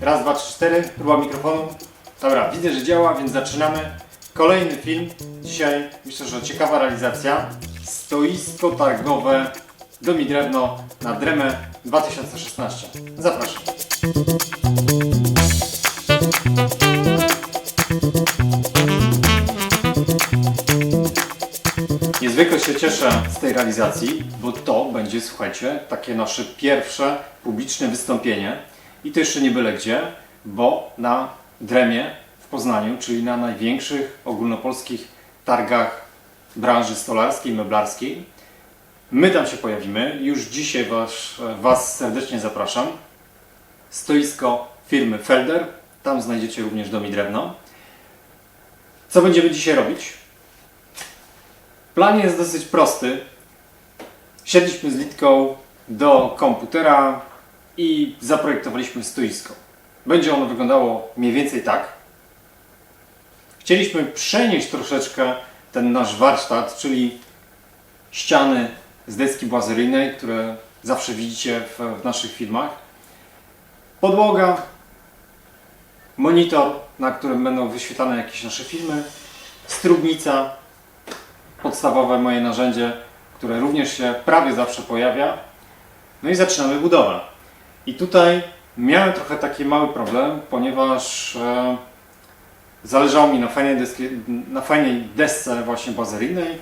Raz, dwa, trzy, cztery. Próba mikrofonu. Dobra, widzę, że działa, więc zaczynamy. Kolejny film. Dzisiaj myślę, że ciekawa realizacja. Stoisko targowe Domi Drewno na Dremę 2016. Zapraszam. Niezwykle się cieszę z tej realizacji, bo to będzie, słuchajcie, takie nasze pierwsze publiczne wystąpienie. I to jeszcze nie byle gdzie, bo na Dremie w Poznaniu, czyli na największych ogólnopolskich targach branży stolarskiej, meblarskiej. My tam się pojawimy. Już dzisiaj was, was serdecznie zapraszam. Stoisko firmy Felder. Tam znajdziecie również dom i drewno. Co będziemy dzisiaj robić? Plan jest dosyć prosty. Siedliśmy z Litką do komputera i zaprojektowaliśmy stoisko. Będzie ono wyglądało mniej więcej tak. Chcieliśmy przenieść troszeczkę ten nasz warsztat, czyli ściany z deski błazeryjnej, które zawsze widzicie w, w naszych filmach. Podłoga, monitor, na którym będą wyświetlane jakieś nasze filmy, strubnica, podstawowe moje narzędzie, które również się prawie zawsze pojawia. No i zaczynamy budowę. I tutaj miałem trochę taki mały problem, ponieważ e, zależało mi na fajnej, deski, na fajnej desce właśnie bazeryjnej,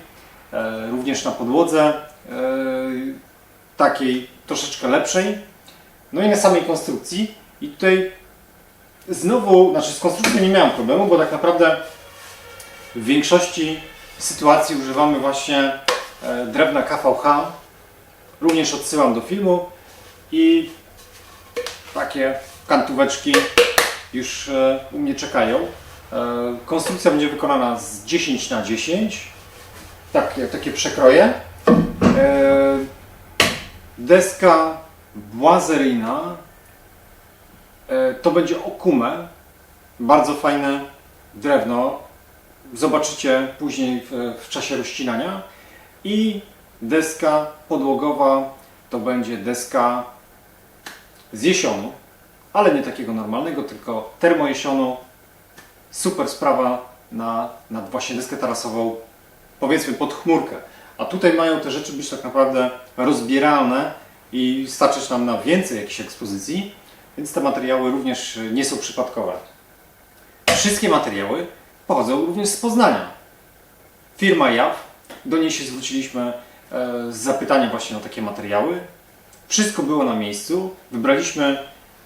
e, również na podłodze e, takiej troszeczkę lepszej, no i na samej konstrukcji. I tutaj znowu, znaczy z konstrukcją nie miałem problemu, bo tak naprawdę w większości sytuacji używamy właśnie e, drewna KVH. Również odsyłam do filmu i takie kantóweczki już e, u mnie czekają. E, Konstrukcja będzie wykonana z 10 na 10 takie, takie przekroje. E, Deska błazeryjna to będzie okume, bardzo fajne drewno, zobaczycie później w, w czasie rozcinania. I deska podłogowa to będzie deska z jesionu, ale nie takiego normalnego, tylko termojesionu. Super sprawa na, na właśnie deskę tarasową, powiedzmy pod chmurkę. A tutaj mają te rzeczy być tak naprawdę rozbieralne i starczyć nam na więcej jakichś ekspozycji, więc te materiały również nie są przypadkowe. Wszystkie materiały pochodzą również z Poznania. Firma JAW, do niej się zwróciliśmy e, z zapytaniem właśnie o takie materiały. Wszystko było na miejscu. Wybraliśmy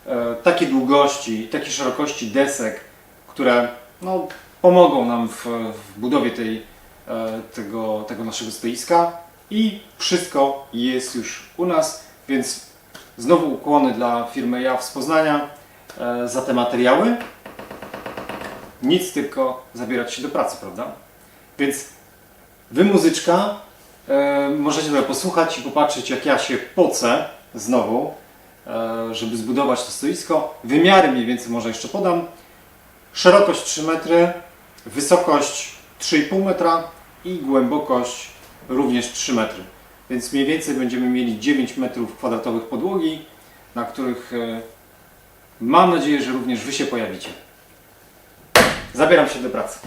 e, takie długości, takie szerokości desek, które no, pomogą nam w, w budowie tej, e, tego, tego naszego stoiska. I wszystko jest już u nas, więc znowu ukłony dla firmy JAW z Poznania e, za te materiały nic tylko zabierać się do pracy, prawda? Więc wy muzyczka, możecie sobie posłuchać i popatrzeć jak ja się pocę znowu, e, żeby zbudować to stoisko. Wymiary mniej więcej może jeszcze podam. Szerokość 3 metry, wysokość 3,5 metra i głębokość również 3 metry. Więc mniej więcej będziemy mieli 9 metrów kwadratowych podłogi, na których e, mam nadzieję, że również wy się pojawicie. Zabieram się do pracy.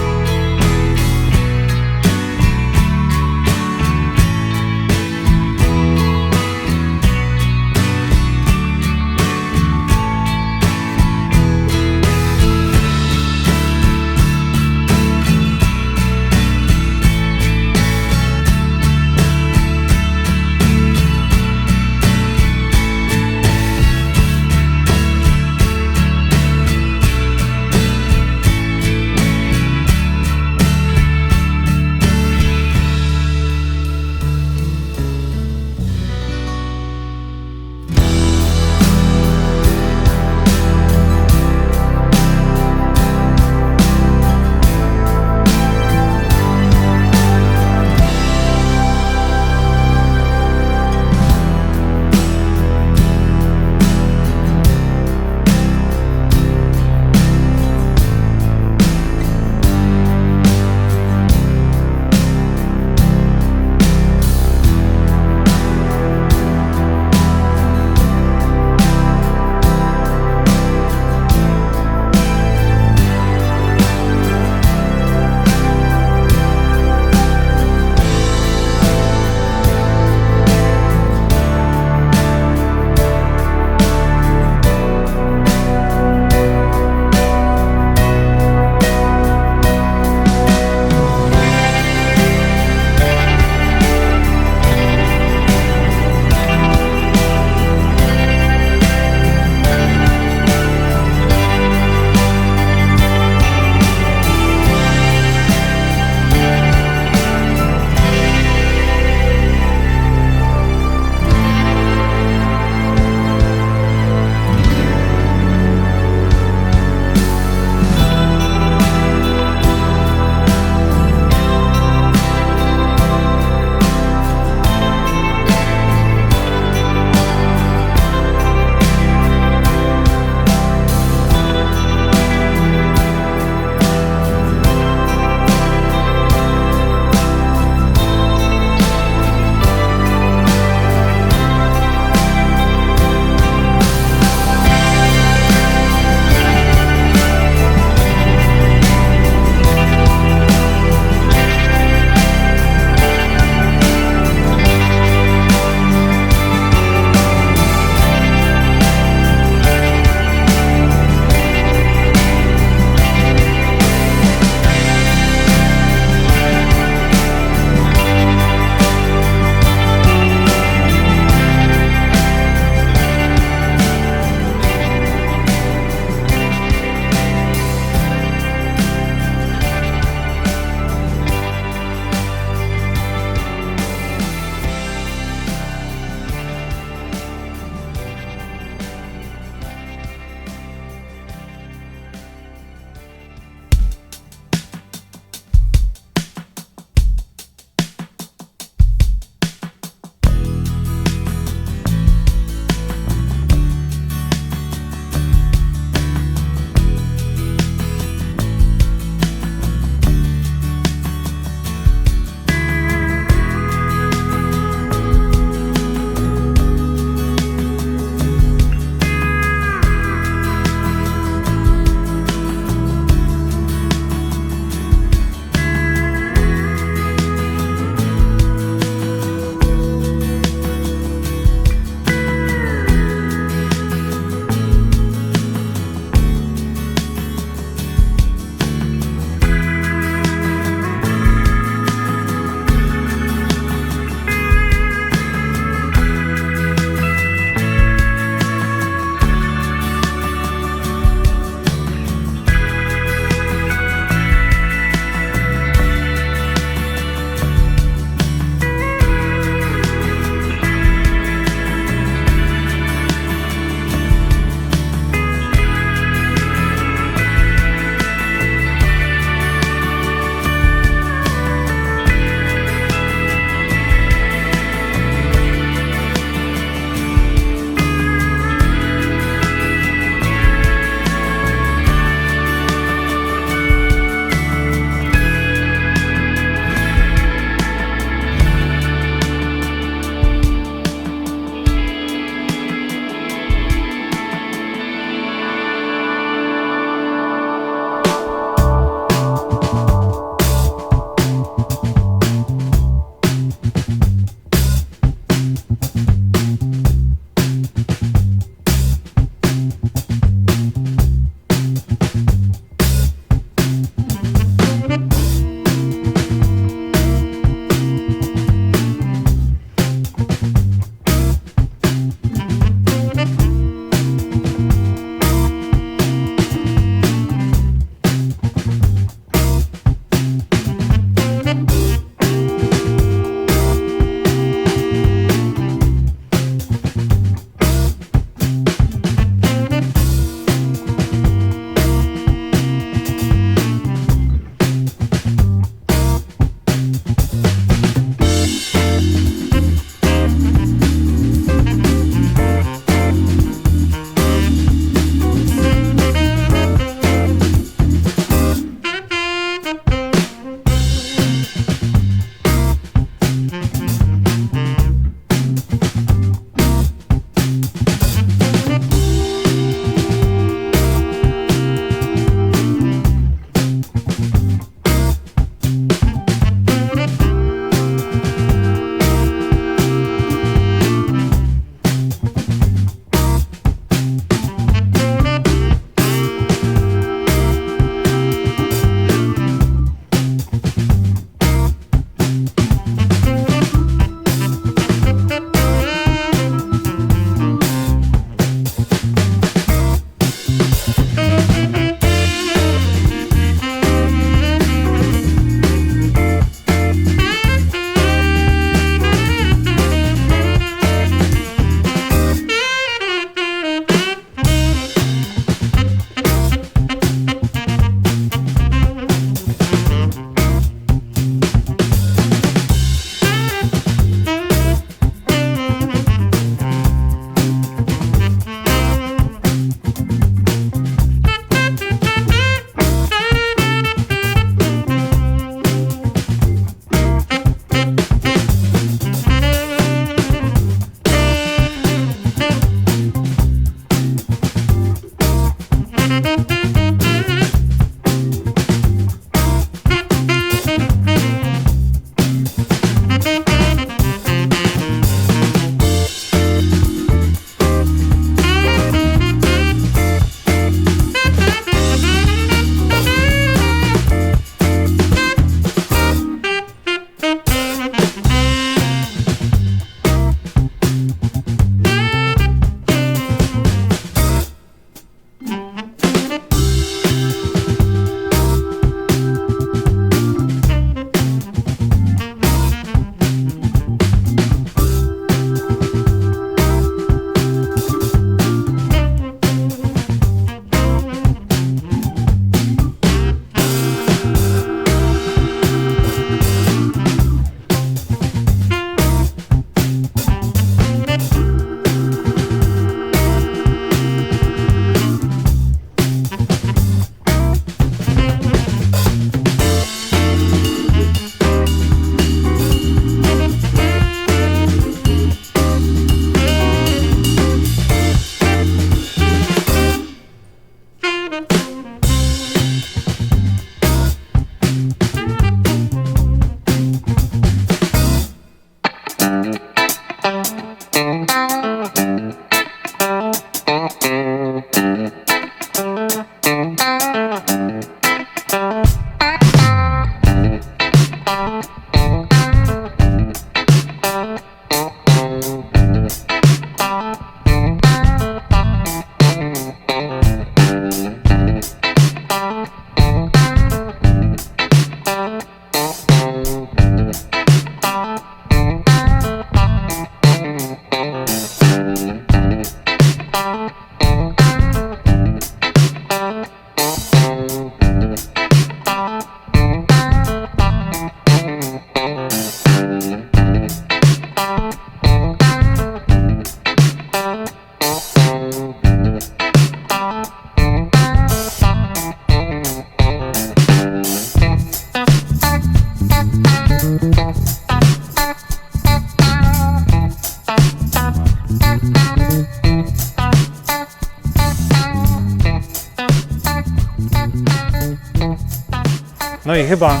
Chyba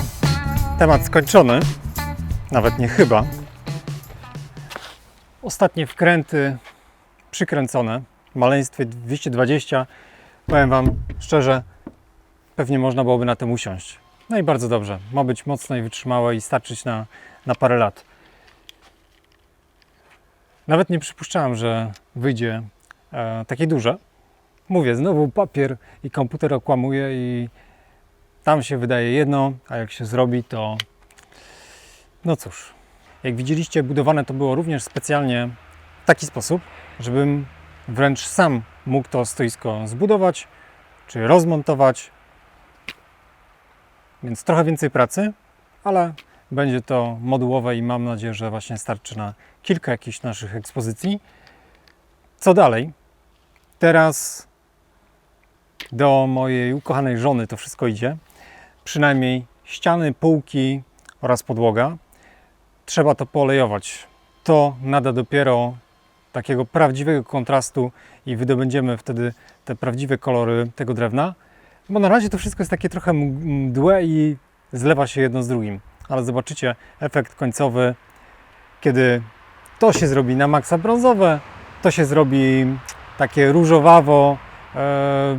temat skończony. Nawet nie chyba. Ostatnie wkręty przykręcone. W maleństwie 220. Powiem Wam szczerze, pewnie można byłoby na tym usiąść. No i bardzo dobrze. Ma być mocne i wytrzymałe i starczyć na, na parę lat. Nawet nie przypuszczałem, że wyjdzie e, takie duże. Mówię, znowu papier i komputer okłamuje i tam się wydaje jedno, a jak się zrobi, to no cóż. Jak widzieliście, budowane to było również specjalnie w taki sposób, żebym wręcz sam mógł to stoisko zbudować czy rozmontować. Więc trochę więcej pracy, ale będzie to modułowe i mam nadzieję, że właśnie starczy na kilka jakichś naszych ekspozycji. Co dalej? Teraz do mojej ukochanej żony to wszystko idzie. Przynajmniej ściany, półki oraz podłoga. Trzeba to polejować. To nada dopiero takiego prawdziwego kontrastu i wydobędziemy wtedy te prawdziwe kolory tego drewna. Bo na razie to wszystko jest takie trochę mdłe i zlewa się jedno z drugim. Ale zobaczycie efekt końcowy, kiedy to się zrobi na maksa brązowe, to się zrobi takie różowawo, e,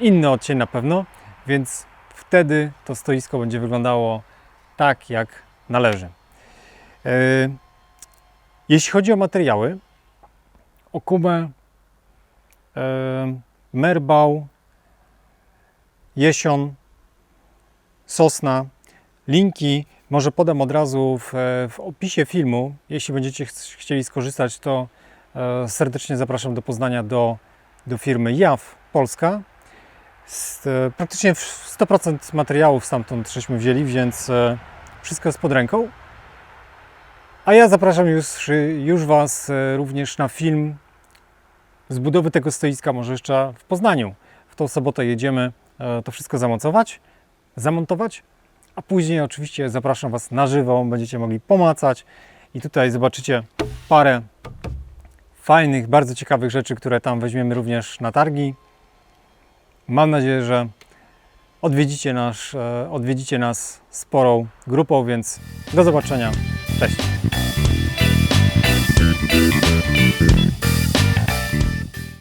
inny odcień na pewno, więc wtedy to stoisko będzie wyglądało tak, jak należy. E, Jeśli chodzi o materiały, okumę, e, merbał, jesion, sosna, linki może podam od razu w, w opisie filmu. Jeśli będziecie ch- chcieli skorzystać, to e, serdecznie zapraszam do Poznania do, do firmy JAW Polska. E, praktycznie w 100% materiałów stamtąd żeśmy wzięli, więc e, wszystko jest pod ręką. A ja zapraszam już, już Was e, również na film z budowy tego stoiska, może jeszcze w Poznaniu. W tą sobotę jedziemy to wszystko zamocować, zamontować, a później oczywiście zapraszam Was na żywo, będziecie mogli pomacać i tutaj zobaczycie parę fajnych, bardzo ciekawych rzeczy, które tam weźmiemy również na targi. Mam nadzieję, że odwiedzicie, nasz, e, odwiedzicie nas sporą grupą, więc do zobaczenia. Cześć!